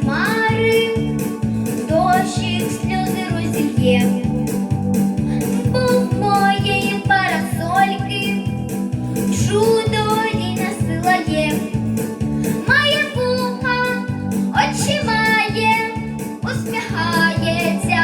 хмари, дощик сльози розільє, Бог моєї парасольки, чудо і сила є, має вуха, очі має, усміхається.